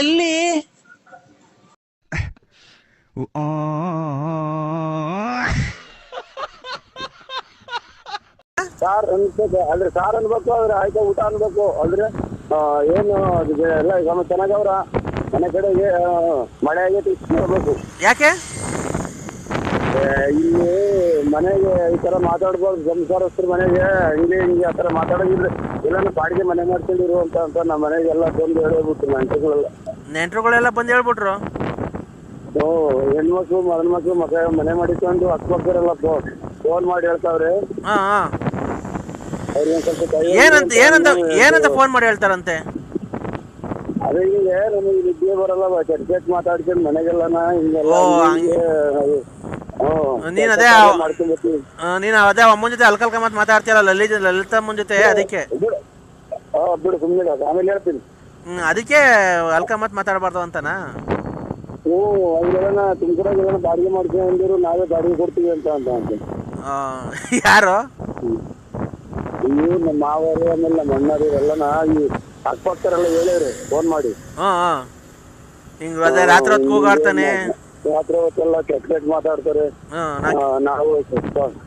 ಎಲ್ಲಿ? ಸಾರ್ ಅನ್ಬೇಕು ಅಂದ್ರೆ ಸಾರ್ ಅನ್ಬೇಕು ಅಂದ್ರೆ ಆಯ್ತಾ ಊಟ ಅನ್ಬೇಕು. ಅಂದ್ರೆ ಆ, ಏನು ಅದಕ್ಕೆ ಎಲ್ಲ ಗಮ ಚೆನ್ನಾಗವ್ರ. ಮನೆ ಕಡೆ ಮಳೆ ಆಗೈತಿ ಯಾಕೆ? ಇಲ್ಲಿ ಮನೆಗೆ ಈ ತರ ಮಾತಾಡ್ಬಾರ್ದು ಸಂಸಾರಸ್ಥರ ಮನೆಗೆ ಹಿಂಗೆ ಹಿಂಗೆ ಆ ತರ ಮಾತಾಡೋದಿಲ್ಲ ಇಲ್ಲ ಬಾಡಿಗೆ ಮನೆ ಮಾಡ್ಕೊಂಡಿರು ಅಂತ ಅಂತ ನಮ್ಮ ಮನೆಗೆಲ್ಲ ಬಂದು ಹೇಳ್ಬಿಟ್ಟು ನೆಂಟರುಗಳೆಲ್ಲ. ನೆಂಟ್ರುಗಳೆಲ್ಲ ಬಂದು ಹೇಳ್ಬಿಟ್ರು? ಓ ಹೆಣ್ಮಕ್ಳು ಮಗನ ಮಕ್ಳು ಮಗ ಮನೆ ಮಾಡಿಕೊಂಡು ಅಕ್ಕಪಕ್ಕರೆಲ್ಲ ಫೋನ್ ಮಾಡಿ ಹೇಳ್ತಾವ್ರೆ. ಏನಂತ ಏನಂತ ಏನಂತ ಫೋನ್ ಮಾಡಿ ಹೇಳ್ತಾರಂತೆ? ಅದೇ ಹಿಂಗೆ ನಮಗೆ ನಿದ್ದೆ ಬರಲ್ಲ ಚರ್ಚೆಟ್ ಮಾತಾಡ್ಕೊಂಡು ಮನೆಗೆಲ್ಲನ ಹಿಂಗೆಲ್ಲ. ನೀನ್ ಅದೇ ನೀನ್ ಅದೇ ಅಮ್ಮನ ಜೊತೆ ಅಲ್ಕಲ್ಕ ಮತ್ ಮಾತಾಡ್ತೀಯಲ್ಲ ಲಲಿತ ಲಲಿತಮ್ಮನ ಜೊತೆ ಅದಕ್ಕೆ? ಬಿಡು. ಹಾ ಸುಮ್ಮನೆ ಆಮೇಲೆ ಹೇಳ್ತೀನಿ. ಹ್ಮ್ ಅದಕ್ಕೆ ಅಲ್ಕ ಮತ್ ಮಾತಾಡಬಾರ್ದು ಅಂತನಾ? ಹ್ಞೂ ಅವ್ರೆಲ್ಲ ತುಮಕೂರಾಗ ಬಾಡಿಗೆ ಮಾಡ್ಕೊಂಡಿರು ನಾವೇ ಬಾಡಿಗೆ ಕೊಡ್ತೀವಿ ಅಂತ ಅಂತ ಆ, ಯಾರು? ಇವು ನಮ್ಮ ಮಾವರು ಆಮೇಲೆ ನಮ್ಮ ಅಣ್ಣರು ಎಲ್ಲನ ಈ ಅಕ್ಕಪಕ್ಕರೆಲ್ಲ ಹೇಳಿವ್ರಿ ಫೋನ್ ಮಾಡಿ. ಹ್ಞೂ ಹ್ಞೂ ಹಿಂಗೆ ಅದೇ ರಾತ್ರಿ ಹೊತ್ತು ಕೂಗಾಡ್ತಾನೆ. ರಾತ್ರಿ ಹೊತ್ತೆಲ್ಲ ಕೆಟ್ಟ ಕೆಟ್ಟ ಮಾತಾಡ್ತಾರೆ. ನಾವು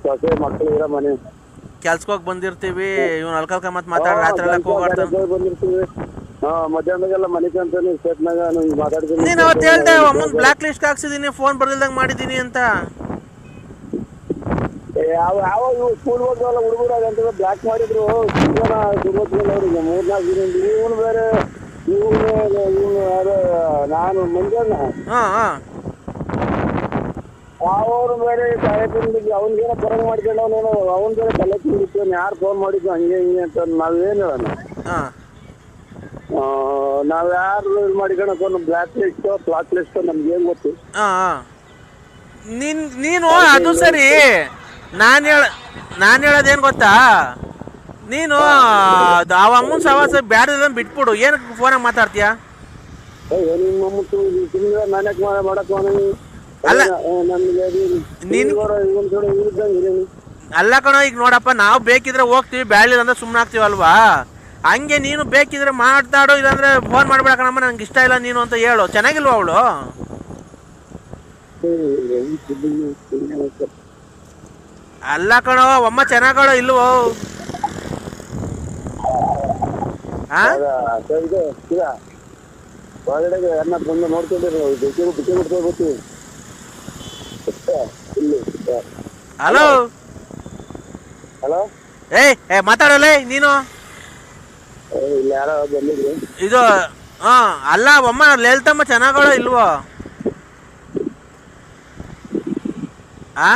ಸೊಸೆ ಮಕ್ಕಳು ಇರೋ ಮನೆ. ಕೆಲ್ಸಕ್ಕೆ ಬಂದಿರ್ತೀವಿ ಇವ್ನು ಅಲ್ಕಲ್ಕ ಮಾತಾಡ್ ಮಾತಾಡಿ ರಾತ್ರಿ ಎಲ್ಲ ಕೂಗಾಡ್ತಾನೆ. ಬಂದಿರ್ತೀವಿ. ಹಾ ಮನೆಗೆ ಅಂತಾನೆ ಸ್ಟೇಟ್ನಾಗ ಮಾತಾಡ್ತೀನಿ. ನೀನು ಅವತ್ತು ಹೇಳ್ದೆ ಅಮ್ಮನ್ ಬ್ಲಾಕ್ ಲಿಸ್ಟ್ ಹಾಕ್ಸಿದ್ದೀನಿ ಫೋನ್ ಬರ್ದಿಲ್ದಂಗೆ ಮಾಡಿದ್ದೀನಿ ಅಂತ. ಯಾವ ಯಾವ ಇವು ಸ್ಕೂಲ್ ಹೋಗ್ತಾವಲ್ಲ ಹುಡುಗರು ಅಂತ ಬ್ಲಾಕ್ ಮಾಡಿದ್ರು. ಜನ ಸುಮತ್ಮೇಲೆ ಅವ್ರಿಗೆ ಮೂರ್ನಾಲ್ಕು ದಿನ ಇವನು ಬೇರೆ ಇವನು ಇವನು ಯಾರು ನಾನು ಮಂಜಣ್ಣ. ಹಾಂ ಹಾಂ. ಅವರು ಬೇರೆ ತಲೆ ತಿಂದಿದ್ದು ಅವ್ನಿಗೇನೋ ಫೋನ್ ಮಾಡ್ಕೊಂಡು ಅವನೇನೋ ಅವ್ನ ಬೇರೆ ತಲೆ ತಿಂದಿತ್ತು. ಯಾರು ಫೋನ್ ಮಾಡಿದ್ದು? ಹಂಗೆ ಹಿಂಗೆ ಅಂತ ನಾವೇನು ಹೇಳೋಣ ಹಾ. ನಾವ್ ಯಾರು ಇದು phone block list block list ನಮ್ಗೆ ಏನ್ ಗೊತ್ತು? ಹಾಂ ನೀನ್ ನೀನು ಅದು ಸರಿ. ನಾನು ಹೇಳ ನಾನು ಹೇಳೋದೇನು ಗೊತ್ತಾ? ನೀನು ಅದು ಆ ಅಮ್ಮನ ಸವಾಸ ಬ್ಯಾಡ ಬಿಟ್ಬಿಡು. ಏನಕ್ಕೆ ಫೋನಾಗ ಮಾತಾಡ್ತೀಯಾ? ಏ, ನಿಮ್ಮ ಮುತ್ತು ತಿಂಗಳ ನಾನ್ಯಾಕ್ ಮಾಡಕ್ ಅಲ್ಲ. ಅಲ್ಲ ಕಣೋ ಈಗ ನೋಡಪ್ಪ ನಾವು ಬೇಕಿದ್ರೆ ಹೋಗ್ತೀವಿ ಬ್ಯಾಳಿಲ್ಲ ಅಂದ್ರೆ ಸುಮ್ಮನೆ ಆಗ್ತೀವಲ್ವಾ? ಹಂಗೆ ನೀನು ಬೇಕಿದ್ರೆ ಮಾತಾಡೋ ಇಲ್ಲಾಂದ್ರೆ ಫೋನ್ ಮಾಡ್ಬೇಡ ಕಣಮ್ಮ ನಂಗೆ ಇಷ್ಟ ಇಲ್ಲ ನೀನು ಅಂತ ಹೇಳು. ಚೆನ್ನಾಗಿಲ್ವ ಅವಳು? ಅಲ್ಲ ಕಣೋ ಅಮ್ಮ ಚೆನ್ನಾಗೋ ಇಲ್ವೋ? ಆ ಇದು ಇದ ಹೊರಗಡೆಗೆ ಅನ್ನ ಬಂದು ನೋಡ್ಕೊಂಡಿರಿ ನಾವು ಬಿಸಿ ಬಿಸಿ ಬಿಡ್ತಾ ಬರ್ತೀವಿ ಇಲ್ಲಿ ಹಲೋ ಹಲೋ ಏ ಏ ಮಾತಾಡಲ್ಲ ನೀನು? ಇಲ್ಲಿ ಯಾರೋ ಬಂದಿದ್ರು. ಇದು ಹಾ ಅಲ್ಲ ಅಮ್ಮ ಲಲಿತಮ್ಮ ಚೆನ್ನಾಗೋ ಇಲ್ವೋ? ಆ?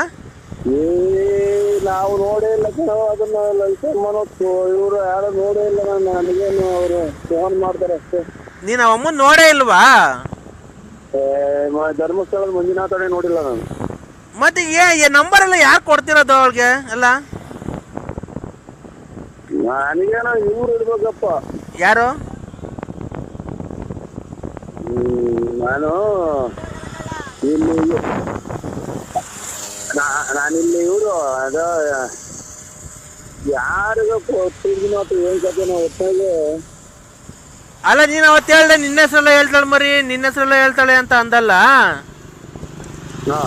ನಾವು ನೋಡೇ ಇಲ್ಲ ಕಣೋ ಅದನ್ನ ಲಲಿತಮ್ಮನೋ ಇವರು ಯಾರು ನೋಡೇ ಇಲ್ಲ ನಾನು ನನಗೇನು ಅವರು ಫೋನ್ ಮಾಡ್ತಾರೆ ಅಷ್ಟೇ. ನೀನು ಆ ನೋಡೇ ಇಲ್ವಾ? ಧರ್ಮಸ್ಥಳದ ಮಂಜುನಾಥನೇ ನೋಡಿಲ್ಲ ನಾನು. ಮತ್ತೆ ಏ ನಂಬರ್ ಎಲ್ಲ ಯಾರು ಕೊಡ್ತಿರೋದು ಅವಳಿಗೆ ಅಲ್ಲ ನನಗೇನೋ ಇವ್ರು ಇರ್ಬೇಕಪ್ಪ ಯಾರು? ನಾನು ಇಲ್ಲಿ ನಾನಿಲ್ಲಿ ಇವರು ಅದು ಯಾರಿಗೂ ಕೊಟ್ಟಿದ್ದೀನಿ ಮತ್ತು ಏನ್ ಅಲ್ಲ ನೀನ್ ಅವತ್ತು ಹೇಳ್ದೆ ನಿನ್ನ ಹೆಸರೆಲ್ಲ ಹೇಳ್ತಾಳೆ ಮರಿ ನಿನ್ನ ಹೆಸರೆಲ್ಲ ಹೇಳ್ತಾಳೆ ಅಂತ ಅಂದಲ್ಲ? ಹಾ.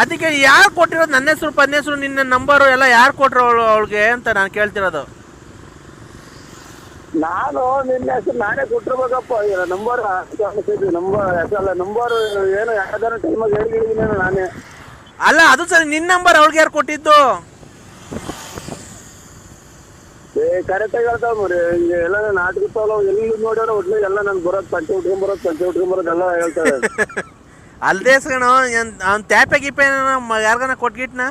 ಅದಕ್ಕೆ ಯಾರು ಕೊಟ್ಟಿರೋದು ನನ್ನ ಹೆಸರು ಪನ್ನ ಹೆಸರು ನಿನ್ನ ನಂಬರು ಎಲ್ಲ ಯಾರು ಕೊಟ್ಟರು ಅವಳು ಅವಳಿಗೆ ಅಂತ ನಾನು ಕೇಳ್ತಿರೋದು. ನಾನು ನಿನ್ನ ಹೆಸರು ನಾನೇ ಕೊಟ್ಟಿರ್ಬೇಕಪ್ಪ ನಂಬರ್ ನಂಬರ್ ಹೆಸರಲ್ಲ ನಂಬರ್ ಏನು ಯಾವ್ದಾರ ಟೈಮಾಗ ಹೇಳಿದ್ದೀನಿ ನಾನೇ ಅಲ್ಲ ಅದು ಸರಿ ನಿನ್ನ ನಂಬರ್ ಅವಳಿಗೆ ಯಾರು ಕೊಟ್ಟಿದ್ದು? ಏ ಕರೆಕ್ಟಾಗಿ ಹೇಳ್ತಾವ ಮರಿ ಹಿಂಗೆ ಎಲ್ಲ ನಾಟಕ ಎಲ್ಲಿ ನೋಡ್ಯಾರ ಒಟ್ಲಿ ಎಲ್ಲ ನನ್ಗೆ ಬರೋದ್ ಪಂಚೆ ಉಟ್ಕೊಂಡ್ ಬರೋದು ಪಂಚೆ ಉಟ್ಕೊಂಡ್ ಬರೋದು ಎಲ್ಲ ಹೇಳ್ತಾರೆ ಅಲ್ದೇ ಕಣೋ ಅವ್ನು ತ್ಯಾಪೆ ಗೀಪೆ ಯಾರಿಗಾನ ಕೊಟ್ಗಿಟ್ನ?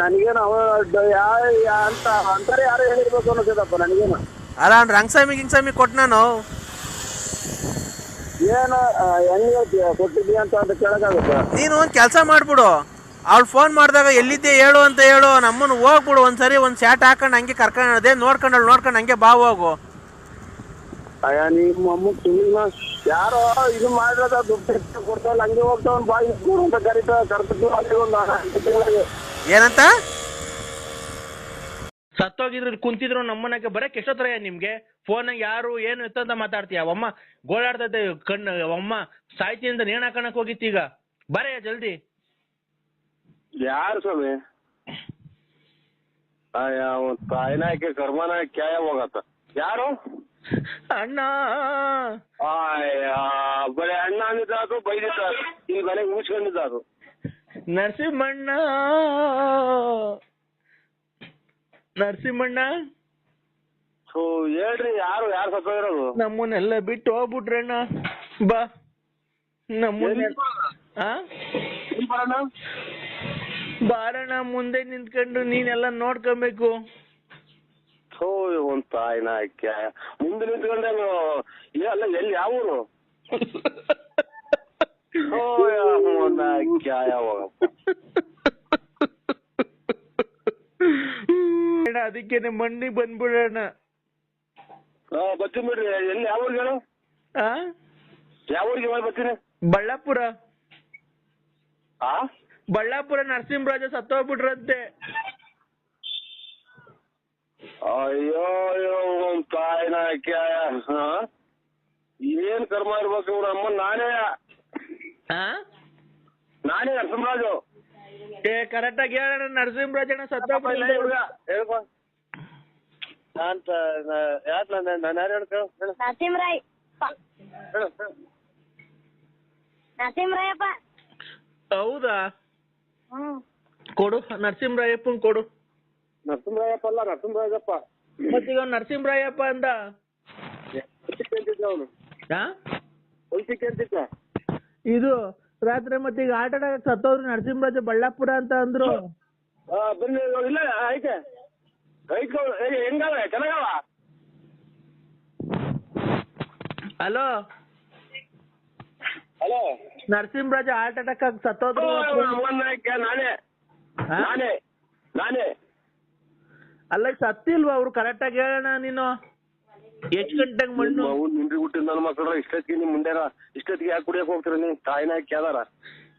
ನನಗೇನು ಅಂತ ಅಂತಾರೆ ಯಾರು ಹೇಳಿರ್ಬೇಕು ಅನ್ನೋದಪ್ಪ ನನಗೇನು. ಅಲ್ಲ ಅವ್ನು ರಂಗಸ್ವಾಮಿ ಗಿಂಗಸ್ವಾಮಿ ಕೊಟ್ಟು ನಾನು ಏನು ಹೆಂಗ್ ಕೊಟ್ಟಿದ್ದೀಯ ಅಂತ ಅಂತ ಕೇಳಕ್ಕಾಗುತ್ತ? ನೀನು ಒಂದು ಕೆಲಸ ಮಾಡ್ಬಿಡು. ಅವ್ಳು ಫೋನ್ ಮಾಡಿದಾಗ ಎಲ್ಲಿದ್ದೆ ಹೇಳು ಅಂತ ಹೇಳು. ನಮ್ಮನ್ನು ಹೋಗ್ಬಿಡು. ಒಂದ್ಸರಿ ಒಂದು ಶ್ಯಾಟ್ ಹಾಕೊಂಡು ಹಂಗೆ ಕರ್ಕೊಂಡು ಅದೇ ನೋಡ್ಕೊಂಡು ನೋಡ್ಕೊಂಡು ಹಂಗೆ ಬಾ ಹೋಗು. ಅಯ್ಯ ನಿಮ್ಮ ಅಮ್ಮ ಸುಮ್ಮನೆ ಯಾರೋ ಇದು ಮಾಡಿರೋದ ದುಡ್ಡು ಕೊಡ್ತಾವಲ್ಲ ಹಂಗೆ ಹೋಗ್ತಾವನ್ ಬಾಯಿ ಇಟ್ಕೊಂಡು ಅಂತ ಕರಿತಾ ಕರ್ತಿದ್ದು ಅಲ್ಲಿ ಒಂದು ಏನಂತ? ಸತ್ತೋಗಿದ್ರು ಕುಂತಿದ್ರು ನಮ್ಮನೆಗೆ ಬರಕ್ಕೆ ಎಷ್ಟೊತ್ತರ ನಿಮ್ಗೆ. ಫೋನ್ ಯಾರು ಏನು ಎತ್ತಂತ ಮಾತಾಡ್ತೀಯ? ಅಮ್ಮ ಗೋಳಾಡ್ತೈತೆ ಕಣ್ಣು ಅವಮ್ಮ ಅಂತ ನೇಣ ಹಾಕಣಕ್ ಹೋಗಿತ್ತೀಗ ಬರೇ ಜಲ್ದಿ. ಯಾರು ಸ್ವಾಮಿ? ತಾಯಿನಾಯ್ಕೆ ಕರ್ಮನ ಕ್ಯಾಯ ಹೋಗತ್ತ. ಯಾರು? ಅಣ್ಣ. ಬರೀ ಅಣ್ಣ ಅಂದಿದ್ದಾತು ಬೈದಿದ್ದಾತು ಈ ಮನೆಗೆ ಮುಗಿಸ್ಕೊಂಡಿದ್ದಾತು ನರಸಿಂಹಣ್ಣ. ನರಸಿಂಹಣ್ಣ. ಸೊ ಹೇಳ್ರಿ ಯಾರು ಯಾರು ಸತ್ತೋಗಿರೋದು ನಮ್ಮನ್ನೆಲ್ಲ ಬಿಟ್ಟು ಹೋಗ್ಬಿಟ್ರಣ್ಣ. ಬಾ. ನಮ್ಮನ್ನ ಆ? ಬರೋಣ ಬಾರಣ್ಣ ಮುಂದೆ ನಿಂತ್ಕೊಂಡು ನೀನೆಲ್ಲ ನೋಡ್ಕೊಬೇಕು. ತಾಯಿನಾಯ್ಕೆ ಮುಂದೆ ನಿಂತ್ಕೊಂಡೆ ಅಲ್ಲ ಎಲ್ಲಿ? ಯಾವ ಊರು? ಅದಕ್ಕೇನೆ ಮಣ್ಣಿಗೆ ಬಂದ್ಬಿಡೋಣ. ಆ ಬರ್ತೀನಿ ಬಿಡ್ರಿ. ಎಲ್ಲಿ? ಯಾವ ಊರಿಗೆ ಹೇಳು? ಆ? ಯಾವ ಊರಿಗೆ ಬರ್ತೀನಿ? ಬಳ್ಳಾಪುರ. ಆ? ಬಳ್ಳಾಪುರ ನರಸಿಂಹರಾಜ ಸತ್ತೋಗ್ಬಿಟ್ರಂತೆ. ಅಯ್ಯೋ ತಾಯಿನಾಯ್ಕೆ ಹಾ ಏನ್ ಕರ್ಮ ಇರ್ಬೇಕು ಇವ್ರ ಅಮ್ಮ? ನಾನೇ. ಹಾ ನಾನೇ ನರಸಿಂಹರಾಜು. ಏ ಕರೆಕ್ಟಾಗಿ ಹೇಳೋಣ ನರಸಿಂಹರಾಜಣ್ಣ ಹೇಳ್ಕೊ. ನಾನ್ ಯಾಕೆ ನಾನು ನಾನು ಯಾರು ಹೇಳ್ಕೊ ಹೇಳು. ನರಸಿಂಹರಾಯ್. ನರಸಿಂಹರಾಯಪ್ಪ. ಹೌದಾ? ಕೊಡು ನರಸಿಂಹರಾಯಪ್ಪನ್ ಕೊಡು. ನರಸಿಂಹರಾಯಪ್ಪ ಅಲ್ಲ ನರಸಿಂಹರಾಜಪ್ಪ. ಮತ್ತೀಗ ನರಸಿಂಹರಾಯಪ್ಪ ಅಂದ. ಅವನು ಹಾ ಅಂತಿದ್ದ ಇದು ರಾತ್ರಿ ಮತ್ತೀಗ ಆಟ ಆಡಕ್ ಸತ್ತೋದ್ರು ನರಸಿಂಹರಾಜ ಬಳ್ಳಾಪುರ ಅಂತ ಅಂದ್ರು. ಆ, ಬನ್ನಿ ಇವಾಗ ಇಲ್ಲ ಐತೆ. ಐತೆ ಹೆಂಗವ ಚೆನ್ನಾಗವ? Hello? Hello? Narasimharaja heart attack ಆಗಿ ಸತ್ತೋದ್ರು ನಾನೇ. ಹಾ? ನಾನೇ. ನಾನೇ. ಅಲ್ಲ ಸತ್ತಿಲ್ವಾ ಅವ್ರು? ಕರೆಕ್ಟ್ ಆಗಿ ಹೇಳೋಣ ನೀನು. ಎಷ್ಟು ಗಂಟೆಗೆ ಮಣ್ಣು? ಅವ್ನು ನಿಂದ್ರಿ ಬಿಟ್ಟಿಲ್ಲ ನನ್ನ ಮಕ್ಕಳು ಇಷ್ಟೊತ್ತಿಗೆ ನಿಮ್ ಮುಂಡೆರ ಇಷ್ಟೊತ್ತಿಗೆ ಯಾಕೆ ಕುಡಿಯಕ್ ಹೋಗ್ತೀರ ನೀ ತಾಯಿನ ಕೇದಾರ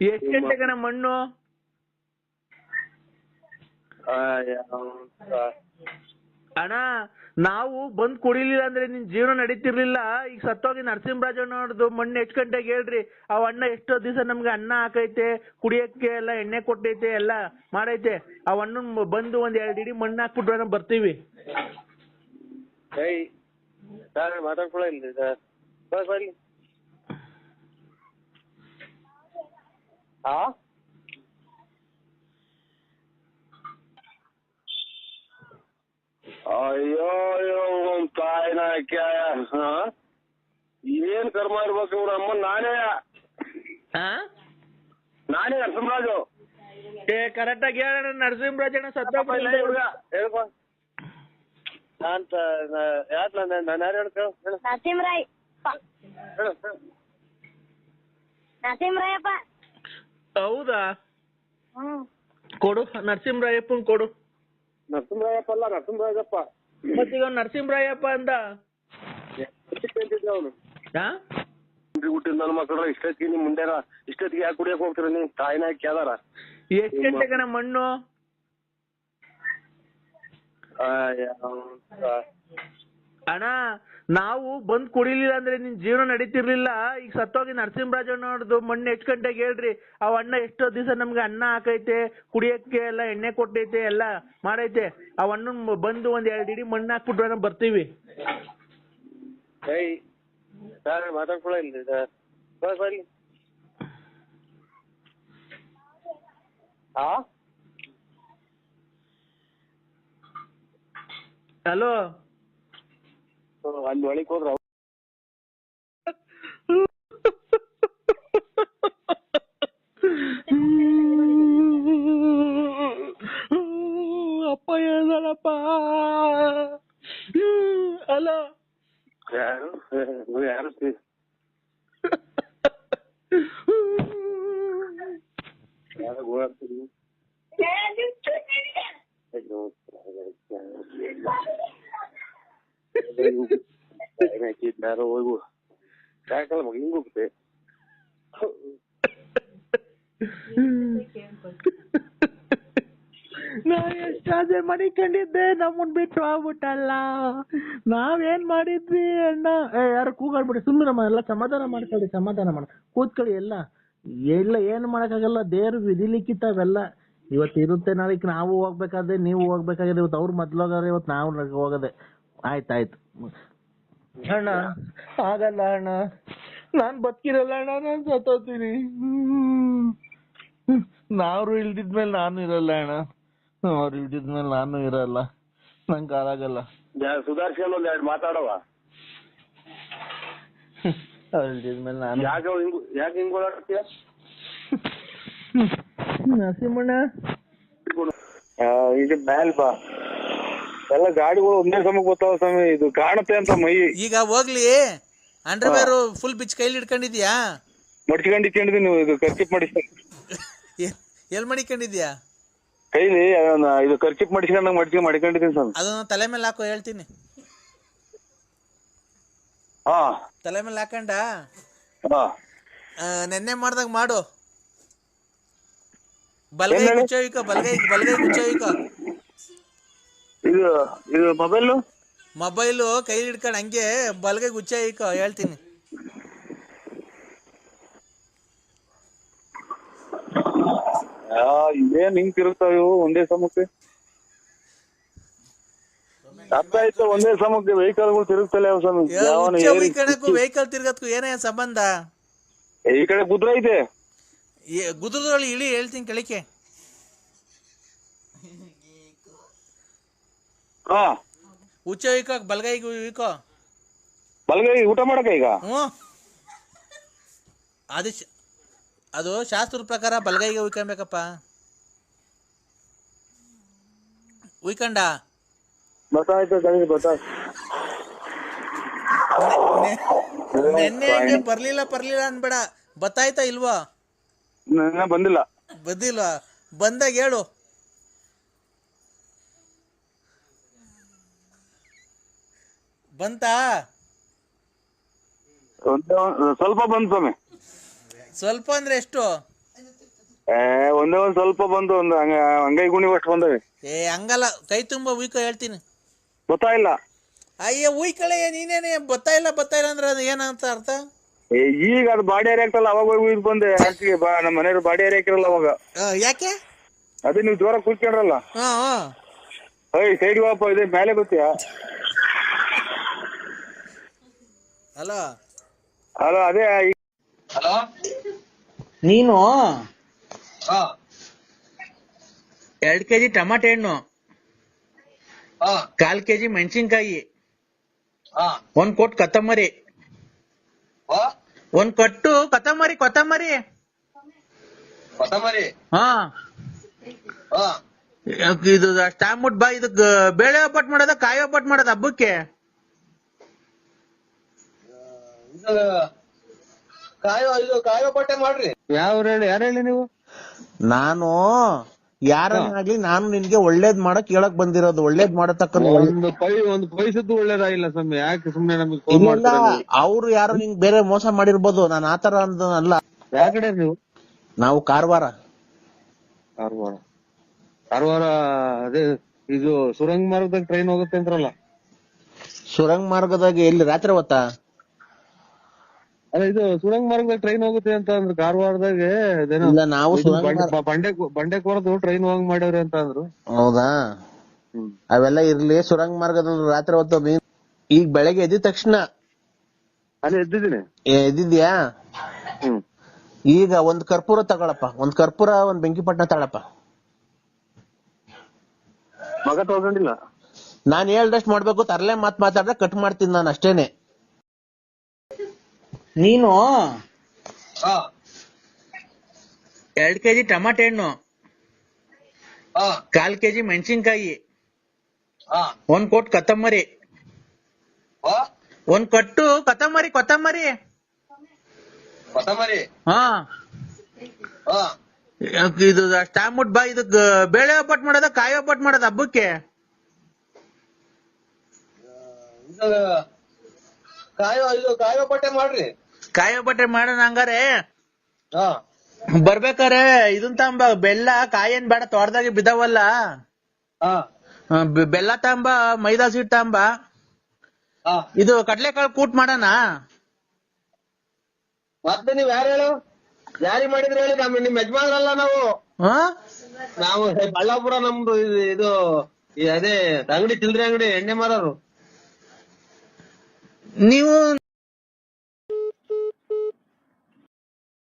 ಎಷ್ಟು ಗಂಟೆಗಣ ಮಣ್ಣು? ಅಣ್ಣ ನಾವು ಬಂದ್ ಕುಡಿಲಿಲ್ಲ ಅಂದ್ರೆ ನಿನ್ ಜೀವನ ನಡೀತಿರ್ಲಿಲ್ಲ. ಈಗ ಸತ್ತೋಗಿ ನರಸಿಂಹರಾಜಣ್ಣವ್ರದ್ದು ಮಣ್ಣು ಎಷ್ಟ್ ಗಂಟೆಗೆ ಹೇಳ್ರಿ ಆ ಅಣ್ಣ ಎಷ್ಟೋ ದಿವಸ ನಮ್ಗೆ ಅನ್ನ ಹಾಕೈತೆ, ಕುಡಿಯಕ್ಕೆ ಎಲ್ಲ ಎಣ್ಣೆ ಕೊಟ್ಟೈತೆ, ಎಲ್ಲ ಮಾಡೈತೆ. ಆ ಅಣ್ಣನ್ ಬಂದು ಒಂದ್ ಎರಡ್ ಇಡೀ ಮಣ್ಣು ಹಾಕ್ಬಿಟ್ರೆ ಬರ್ತೀವಿ. ಮಾತಾಡ್ಕೊಳ್ಳಿ ಸರ್. ಬರ್ಲಿ ಆ? ಅಯ್ಯೋ ಅಯ್ಯೋ ಒಂದ್ ತಾಯಿನಾಯ್ಕೆ ಹಾ? ಏನ್ ಕರ್ಮ ಇರ್ಬೇಕು ಇವ್ರ ಅಮ್ಮ? ನಾನೇ. ಆ ನಾನೇ ನರಸಿಂಹರಾಜು. ಏ ಕರೆಕ್ಟ್ ಆಗಿ ಹೇಳೋಣ ನರಸಿಂಹರಾಜಣ್ಣ ಇಲ್ಲ ಹುಡುಗ ಹೇಳ್ಕೊ ನಾನ್ ಯಾಕೆ ನಾನು ನಾನು ಯಾರು ಹೇಳ್ಕೊ ಹೇಳು. ನರಸಿಂಹರಾಯ್ ಹೇಳು ನರಸಿಂಹರಾಯಪ್ಪ. ಹೌದಾ? ಕೊಡು ನರಸಿಂಹರಾಯಪ್ಪನ್ ಕೊಡು. ನರಸಿಂಹರಾಯಪ್ಪ ಅಲ್ಲ ನರಸಿಂಹರಾಜಪ್ಪ ಮತ್ತೀಗ ಅವ್ನು ನರಸಿಂಹರಾಯಪ್ಪ ಅಂದ? ಅವನು? ಹಾ ಹುಟ್ಟಿದ ನನ್ನ ಮಕ್ಕಳು ಇಷ್ಟೊತ್ತಿಗೆ ನಿಮ್ ಮುಂಡೆರ ಇಷ್ಟೊತ್ತಿಗೆ ಯಾಕೆ ಕುಡಿಯಕ್ ಹೋಗ್ತೀರ ನೀ? ತಾಯಿನ ಕೇದಾರ. ಎಷ್ಟ್ ಗಂಟೆಗಣ ಮಣ್ಣು? ಅಣ್ಣ. ನಾವು ಬಂದ್ ಕುಡಿಲಿಲ್ಲ ಅಂದ್ರೆ ನಿನ್ ಜೀವನ ನಡೀತಿರ್ಲಿಲ್ಲ. ಈಗ ಸತ್ತೋಗಿ ನರಸಿಂಹರಾಜಣ್ಣವ್ರದ್ದು ಮಣ್ಣು ಎಷ್ಟು ಗಂಟೆಗೆ ಹೇಳ್ರಿ? ಅವ್ ಅಣ್ಣ ಎಷ್ಟೋ ದಿವಸ ನಮ್ಗೆ ಅನ್ನ ಹಾಕೈತೆ ಕುಡಿಯಕ್ಕೆ ಎಲ್ಲ ಎಣ್ಣೆ ಕೊಟ್ಟೈತೆ ಎಲ್ಲ ಮಾಡೈತೆ. ಅವ್ ಅಣ್ಣನ್ ಬಂದು ಒಂದ್ ಎರಡ್ ಇಡೀ ಮಣ್ಣು ಹಾಕ್ಬಿಟ್ರೆ ಬರ್ತೀವಿ. Sir sir. ಬರ್ಲಿ ಆ ಹಲೋ ಅಲ್ಲಿ ಒಳಗೆ ಹೋದ್ರ ಅಪ್ಪ ಹೇಳ್ದಳಪ್ಪ ಹಲೋ ಯಾರು ಯಾರು ಯಾಕಲ್ಲ ಮಗ ನಮ್ಮನ್ ಬಿಟ್ಟು ಹೋಗ್ಬಿಟ್ಟಲ್ಲ ನಾವೇನ್ ಮಾಡಿದ್ವಿ ಅಣ್ಣ ಯಾರು ಕೂಗಾಡ್ಬಿಡಿ ಸುಮ್ಮನೆ ಎಲ್ಲ ಸಮಾಧಾನ ಮಾಡ್ಕೊಳ್ಳಿ, ಸಮಾಧಾನ ಮಾಡ ಕೂತ್ಕೊಳ್ಳಿ ಎಲ್ಲ. ಎಲ್ಲ ಏನ್ ಮಾಡಕ್ಕಾಗಲ್ಲ, ದೇವ್ರ ವಿಧಿ ಲಿಖಿತ ಅವೆಲ್ಲ ಇವತ್ತು ಇರುತ್ತೆ ನಾಳೆ ನಾವು ಹೋಗ್ಬೇಕಾದ್ರೆ ನೀವು ಹೋಗ್ಬೇಕಾಗಿದೆ ಇವತ್ತು ಅವ್ರು ಮೊದ್ಲೋಗಾರೆ ಇವತ್ತು ನಾವು ಹೋಗದೆ. ಆಯ್ತಾಯ್ತು ಅಣ್ಣ ಆಗಲ್ಲ ಅಣ್ಣ ನಾನ್ ಬದುಕಿರಲ್ಲ ಅಣ್ಣ ನಾನ್ ಸತ್ತೋಗ್ತೀನಿ. ನಾವ್ರು ಇಲ್ದಿದ್ಮೇಲೆ ನಾನು ಇರಲ್ಲ ಅಣ್ಣ ಅವ್ರು ಇಲ್ದಿದ್ಮೇಲೆ ನಾನು ಇರಲ್ಲ. ನಂಗೆ ಆಗಲ್ಲ ಸುಧಾರ್ಸ್ಕೊಂಡು ಒಂದ್ ಎರಡು ಮಾತಾಡವ ಅವ್ರು ಇಲ್ದಿದ್ಮೇಲೆ ನಾನು. ಯಾಕೆ ಹಿಂಗ್ ಯಾಕೆ ಹಿಂಗ್ ಓಡಾಡ್ತೀಯ? ನರಸಿಂಹಣ್ಣ. ಇದು ಮ್ಯಾಲ್ ಬಾ. ಎಲ್ಲ ಗಾಡಿಗಳು ಒಂದೇ ಸಮಯ ಗೊತ್ತಾವ ಸ್ವಾಮಿ. ಇದು ಕಾಣುತ್ತೆ ಅಂತ ಮೈ ಈಗ ಹೋಗ್ಲಿ ಅಂಡರ್ವೇರು ಫುಲ್ ಬಿಚ್ ಕೈಲಿ ಹಿಡ್ಕೊಂಡಿದ್ಯಾ? ಮಡ್ಚ್ಕೊಂಡಿದ್ದೀನಿ ನೀವು ಇದು ಕರ್ಚಿಪ್ ಮಾಡಿಸ್ಕೊಂಡು ಎಲ್ಲಿ ಎಲ್ ಮಡಿಕೊಂಡಿದ್ಯಾ? ಕೈಲಿ ಅದನ್ನ ಇದು ಕರ್ಚಿಪ್ ಮಾಡಿಸ್ಕೊಂಡಂಗ್ ಮಡ್ಚಿ ಮಡ್ಕೊಂಡಿದ್ದೀನಿ ಸ್ವಾಮಿ. ಅದನ್ನ ತಲೆ ಮೇಲೆ ಹಾಕೋ ಹೇಳ್ತೀನಿ. ಹಾ. ತಲೆ ಮೇಲೆ ಹಾಕಂಡ? ಹಾ. ಆ, ನೆನ್ನೆ ಮಾಡ್ದಾಗ ಮಾಡು. ಬಲಗೈ ಮುಚ್ಚೋಯ್ಕ? ಬಲಗೈ ಬಲಗೈ ಗುಚ್ಚೋಯ್ಕ ಇದು ಇದು ಮೊಬೈಲು? ಮೊಬೈಲು ಕೈಲಿ ಹಿಡ್ಕೊಂಡು ಹಂಗೆ ಬಲಗೈ ಗುಚ್ಚೋಯ್ಕ ಹೇಳ್ತೀನಿ. ಇದೇನ್ ಹಿಂಗ್ ತಿರುಗ್ತಾವ ಇವು ಒಂದೇ ಸಮಕ್ಕೆ? ಅರ್ಥ ಆಯ್ತು ಒಂದೇ ಸಮಕ್ಕೆ ವೆಹಿಕಲ್ಗಳು ತಿರುಗ್ತಲ್ಲ ಯಾವ ಯಾವನ ಏರಿ ಕಣಕ್ಕೂ ವೆಹಿಕಲ್ ತಿರ್ಗತ್ಕು ಏನೇ ಸಂಬಂಧ? ಈ ಕಡೆ ಗುದ್ರ ಐತೆ ಗುದ್ರದೊಳಗೆ ಇಳಿ ಹೇಳ್ತೀನಿ ಕೆಳಕ್ಕೆ. ಹಾ. ಉಚ್ಚ ಇಕ್ಕ ಬಲಗೈಗೆ ಇಕ್ಕೋ ಬಲಗೈ ಊಟ ಮಾಡಕ ಈಗ? ಹ್ಞೂ. ಅದು ಶ- ಅದು ಶಾಸ್ತ್ರದ ಪ್ರಕಾರ ಬಲಗೈಗೆ ಉಯ್ಕೊಬೇಕಪ್ಪ ಉಯ್ಕಂಡ ಗೊತ್ತಾಯ್ತು ಸರಿ ಗೊತ್ತಾಯ್ತು. ನೆನ್ನೆ ಹಂಗೆ ಬರ್ಲಿಲ್ಲ ಬರ್ಲಿಲ್ಲ ಅನ್ಬೇಡ. ಬತ್ತಾಯ್ತಾ ಇಲ್ವಾ? ನನ್ನ ಬಂದಿಲ್ಲ. ಬಂದಿಲ್ವಾ? ಬಂದಾಗ ಹೇಳು. ಬಂತಾ? ಒಂದ್- ಸ್ವಲ್ಪ ಬಂತು ಸ್ವಾಮಿ ಸ್ವಲ್ಪ ಅಂದ್ರೆ ಎಷ್ಟು? ಏ ಒಂದೇ ಒಂದ್ ಸ್ವಲ್ಪ ಬಂತು ಒಂದು ಹಂಗ ಅಂಗೈ ಗುಣಿ ಅಷ್ಟು ಬಂದವೆ. ಏ ಹಂಗಲ್ಲ ಕೈ ತುಂಬಾ ಉಯ್ಕೊ ಹೇಳ್ತೀನಿ. ಗೊತ್ತಾಯಿಲ್ಲ ಅಯ್ಯ ಉಯ್ಕಳೆ ನೀನೇನೆ ಬತ್ತಾ ಇಲ್ಲ ಬತ್ತಾ ಇಲ್ಲ ಅಂದ್ರೆ ಅದು ಏನಂತ ಅರ್ಥ? ಏ ಈಗ ಅದು ಬಾಡಿ ಏರಿಯಾ ಅವಾಗ ಹೋಗಿ ಉಯ್ದು ಬಂದೆ ಹಾಸಿಗೆ ಬಾ ನಮ್ಮ ಮನೆಯವ್ರು ಬಾಡಿ ಏರಿಯಾ ಹಾಕಿರಲ್ಲ ಅವಾಗ. ಆ, ಯಾಕೆ? ಅದೇ ನೀವು ಜೋರ ಕೂತ್ಕೊಂಡ್ರಲ್ಲ? ಹಾ ಹಾ ಏಯ್ ಸೈಡ್ ವಾಪ ಇದೆ ಮೇಲೆ ಗೊತ್ತೀಯಾ? ಅಲ್ಲ ಹಲೋ ಅದೇ ಹಲೋ. ನೀನು? ಎರಡ್ ಕೆಜಿ ಟಮಾಟೆ ಹಣ್ಣು. ಕಾಲ್ ಕೆಜಿ ಮೆಣಸಿನ್ಕಾಯಿ. ಒಂದ್ ಕೊಟ್ಟು ಕೊತ್ತಂಬರಿ. ಒಂದ್ ಕೊಟ್ಟು ಕೊತ್ತಂಬರಿ ಕೊತ್ತಂಬರಿ. ಕೊತ್ತಂಬರಿ? ಹಾ. ಹಾ. ಇದು ಅಷ್ಟಾಗ್ಬಿಟ್ ಬಾ ಇದಕ್ ಬೇಳೆ ಒಬ್ಬಟ್ ಮಾಡೋದ ಕಾಯಿ ಒಬ್ಬಟ್ ಮಾಡೋದ ಹಬ್ಬಕ್ಕೆ? ಇದು ಕಾಯೋ ಇದು ಕಾಯೋ ಬಟ್ಟೆ ಮಾಡ್ರಿ. ಯಾವ ಹೇಳಿ ಯಾರು ಹೇಳಿ ನೀವು? ನಾನು ಯಾರನ್ನಾಗ್ಲಿ ನಾನು ನಿನ್ಗೆ ಒಳ್ಳೇದ್ ಮಾಡಕ್ ಹೇಳಕ್ ಬಂದಿರೋದು. ಒಳ್ಳೇದ್ ಮಾಡತಕ್ಕ ಒಂದು ಪೈ ಒಂದು ಪೈಸದ್ದು ಒಳ್ಳೇದಾಗಿಲ್ಲ ಸ್ವಾಮಿ. ಯಾಕೆ ಸುಮ್ನೆ ನಮಗೆ ಫೋನ್ ಮಾಡ್ತೀರಾ ಅವ್ರು ಯಾರು ನಿಂಗ್ ಬೇರೆ ಮೋಸ ಮಾಡಿರ್ಬೋದು. ನಾನು ಆತರ ಅಂತ ಅಲ್ಲ ಯಾವ ಕಡೆ ನೀವು? ನಾವು ಕಾರವಾರ. ಕಾರವಾರ. ಕಾರವಾರ ಅದೇ ಇದು ಸುರಂಗ ಮಾರ್ಗದಾಗ ಟ್ರೈನ್ ಹೋಗುತ್ತೆ ಅಂತಾರಲ್ಲ ಸುರಂಗ ಮಾರ್ಗದಾಗ ಎಲ್ಲಿ ರಾತ್ರಿ ಹೊತ್ತಾ? ಅಲ್ಲ ಇದು ಸುರಂಗ ಮಾರ್ಗದಾಗ ಟ್ರೈನ್ ಹೋಗುತ್ತೆ ಅಂತ ಅಂದ್ರು ಕಾರವಾರದಾಗ ಇಲ್ಲ ನಾವು ಬಂಡೆ ಬಂಡೆ ಬಂಡೆಕೋರದು ಟ್ರೈನ್ ಹೋಗಂಗ್ ಮಾಡ್ಯಾವ್ರಿ ಅಂತ ಅಂದ್ರು. ಹೌದಾ? ಅವೆಲ್ಲ ಇರ್ಲಿ ಸುರಂಗ ಮಾರ್ಗದಲ್ಲಿ ರಾತ್ರಿ ಹೊತ್ತು ನೀನ್ ಈಗ ಬೆಳಗ್ಗೆ ಎದ್ದ ತಕ್ಷಣ. ಅಲ್ಲಿ ಎದ್ದಿದ್ದೀನಿ. ಎದ್ದಿದ್ಯಾ ಈಗ ಒಂದ್ ಕರ್ಪೂರ ತಗೊಳಪ್ಪ ಒಂದ್ ಕರ್ಪೂರ ಒಂದ್ ಬೆಂಕಿ ಪಟ್ಟಣ ತಗೊಳಪ್ಪ. ಮಗ ತಗೊಂಡಿಲ್ಲ. ನಾನ್ ಹೇಳ್ದಷ್ಟ್ ಮಾಡ್ಬೇಕು ತರ್ಲೆ ಮಾತ್ ಮಾತಾಡ್ರೆ ಕಟ್ ಮಾಡ್ತೀನಿ ನಾನು ಅಷ್ಟೇನೆ. ನೀನು? ಎರಡ್ ಕೆಜಿ ಟಮಾಟೆ ಹಣ್ಣು. ಕಾಲ್ ಕೆಜಿ ಮೆಣಸಿನ್ಕಾಯಿ. ಒಂದ್ ಕೊಟ್ಟು ಕೊತ್ತಂಬರಿ. ಒಂದ್ ಕಟ್ಟು ಕೊತ್ತಂಬರಿ ಕೊತ್ತಂಬರಿ. ಹಾ. ಇದು ಸ್ಟಾಮ್ ಬಾ ಇದಕ್ ಬೇಳೆ ಒಬ್ಬಟ್ಟು ಮಾಡೋದ ಕಾಯಿ ಒಬ್ಬಟ್ಟು ಮಾಡೋದ ಹಬ್ಬಕ್ಕೆ? ಕಾಯಿ ಕಾಯೋ ಇದು ಕಾಯೋ ಬಟ್ಟೆ ಮಾಡ್ರಿ. ಕಾಯಿ ಒಬ್ಬಟ್ಟೆ ಮಾಡೋಣ ಹಂಗಾರೆ? ಬರ್ಬೇಕಾರೆ ಇದನ್ ತಾಂಬ ಬೆಲ್ಲ ಕಾಯೇನ್ ಬೇಡ ತೋಟದಾಗೆ ಬಿದ್ದಾವಲ್ಲ? ಬೆಲ್ಲ ತಾಂಬ ಮೈದಾ ಸೀಟ್ ತಾಂಬ. ಇದು ಕಡ್ಲೆಕಾಳು ಕೂಟ್ ಮಾಡೋಣ? ಮತ್ತೆ ನೀವ್ ಯಾರು ಹೇಳು? ಯಾರಿ ಮಾಡಿದ್ರೆ ಹೇಳಿ ನಮ್ ನಿಮ್ ಯಜಮಾನ್ರಲ್ಲ ನಾವು. ಹಾ? ನಾವು ಬಳ್ಳಾಪುರ ನಮ್ದು ಇದು- ಅದೇ ಅಂಗಡಿ ಚಿಲ್ಡ್ರೆ ಅಂಗಡಿ ಎಣ್ಣೆ ಮಾರೋರು. ನೀವು